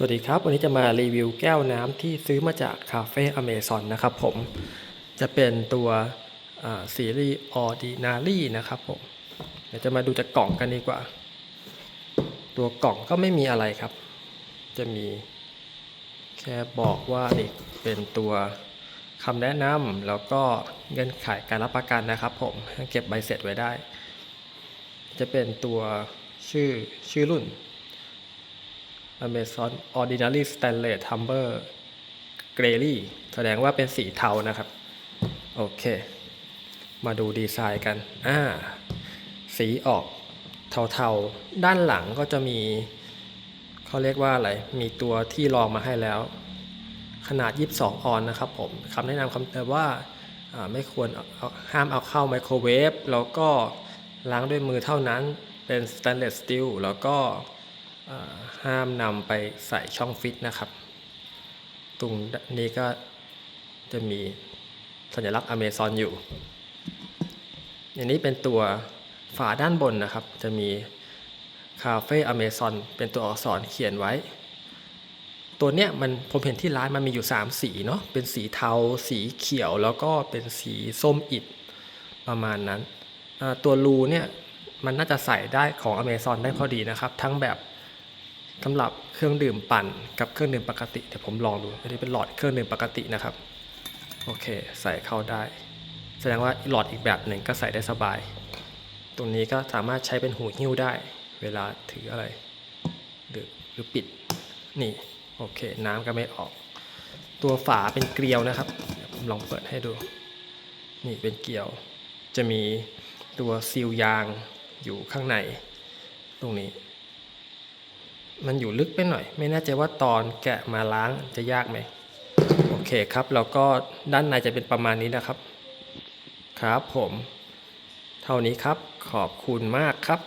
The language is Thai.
สวัสดีครับ วันนี้จะมารีวิวแก้วน้ำที่ซื้อมาจากคาเฟ่อเมซอนนะครับผมจะเป็นตัวซีรีส์ออดินารีนะครับผมเดี๋ยวจะมาดูจากกล่องกันดีกว่า ตัวกล่องก็ไม่มีอะไรครับ จะมีแค่บอกว่านี่เป็นตัวคำแนะนำแล้วก็เงื่อนไขการรับประกันนะครับผมเก็บใบเสร็จไว้ได้ จะเป็นตัวชื่อชื่อรุ่น Amazon Ordinary Stainless Tumbler Grey แสดงว่าเป็นสีเทานะครับ โอเค มาดูดีไซน์กัน อ่า สีออกเทาๆ ด้านหลังก็จะมี เขาเรียกว่าอะไร มีตัวที่รองมาให้แล้ว ขนาด 22 ออนนะครับผมคำแนะนำคำเตือนว่าไม่ควรห้ามเอาเข้าไมโครเวฟแล้วก็ล้างด้วยมือเท่านั้นเป็น stainless steel แล้วก็ ห้ามนำไปใส่ช่องฟิตนะครับ ตรงนี้ก็จะมีสัญลักษณ์อเมซอนอยู่อันนี้เป็นตัวฝาด้านบนนะครับ จะมีคาเฟ่อเมซอนเป็นตัวอักษรเขียนไว้ ตัวเนี้ยมันผมเห็นที่ร้านมันมีอยู่ 3 สีเนาะเป็นสีเทา สีเขียวแล้วก็เป็นสีส้มอิฐประมาณนั้น ตัวรูเนี่ยมันน่าจะใส่ได้ของอเมซอนได้พอดีนะครับ ทั้งแบบ สำหรับเครื่องดื่มปั่นกับเครื่องดื่มปกติเดี๋ยวผมลองดูอันนี้เป็นหลอดเครื่องดื่มปกตินะครับโอเคใส่เข้าได้ แสดงว่าหลอดอีกแบบหนึ่งก็ใส่ได้สบาย ตรงนี้ก็สามารถใช้เป็นหูหิ้วได้ เวลาถืออะไร หรือหรือปิดนี่โอเค น้ำก็ไม่ออก ตัวฝาเป็นเกลียวนะครับผมลองเปิดให้ดู นี่เป็นเกลียว จะมีตัวซีลยางอยู่ข้างใน ตรงนี้ มันอยู่ลึกไปหน่อย ไม่แน่ใจว่าตอนแกะมาล้างจะยากไหมโอเคครับแล้วก็ด้านในจะเป็นประมาณนี้นะครับ ครับผม เท่านี้ครับขอบคุณมากครับ